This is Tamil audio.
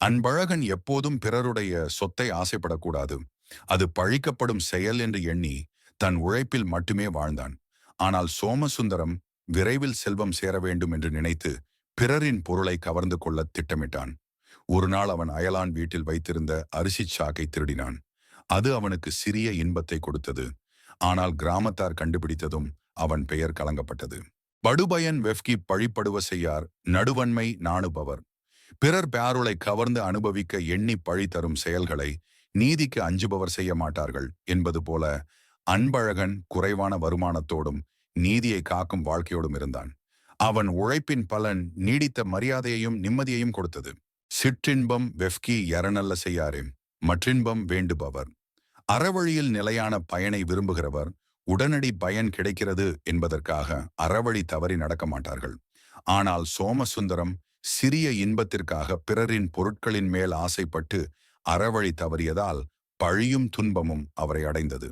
அன்பழகன் எப்போதும் பிறருடைய சொத்தை ஆசைப்படக்கூடாது. அது பழிக்கப்படும் செயல் என்று எண்ணி தன் உழைப்பில் மட்டுமே வாழ்ந்தான். ஆனால் சோமசுந்தரம் விரைவில் செல்வம் சேர வேண்டும் என்று நினைத்து பிறரின் பொருளை கவர்ந்து கொள்ள திட்டமிட்டான். ஒரு நாள் அவன் அயலான் வீட்டில் வைத்திருந்த அரிசி சாக்கை திருடினான். அது அவனுக்கு சிறிய இன்பத்தை கொடுத்தது. ஆனால் கிராமத்தார் கண்டுபிடித்ததும் அவன் பெயர் கலங்கப்பட்டது. படுபயன் வெஃப்கி பழிப்படுவ செய்யார் நடுவன்மை நாணுபவர். பிறர் பேருளை கவர்ந்து அனுபவிக்க எண்ணி பழி தரும் செயல்களை நீதிக்கு அஞ்சுபவர் செய்ய மாட்டார்கள் என்பது போல அன்பழகன் குறைவான வருமானத்தோடும் நீதியை காக்கும் வாழ்க்கையோடும் இருந்தான். அவன் உழைப்பின் பலன் நீடித்த மரியாதையையும் நிம்மதியையும் கொடுத்தது. சிற்றின்பம் வெஃப்கி எரநல்ல செய்யாரே மற்றின்பம் வேண்டுபவர். அறவழியில் நிலையான பயனை விரும்புகிறவர் உடனடி பயன் கிடைக்கிறது என்பதற்காக அறவழி தவறி நடக்க மாட்டார்கள். ஆனால் சோமசுந்தரம் சிறிய இன்பத்திற்காக பிறரின் பொருட்களின் மேல் ஆசைப்பட்டு அறவழி தவறியதால் பழியும் துன்பமும் அவரை அடைந்தது.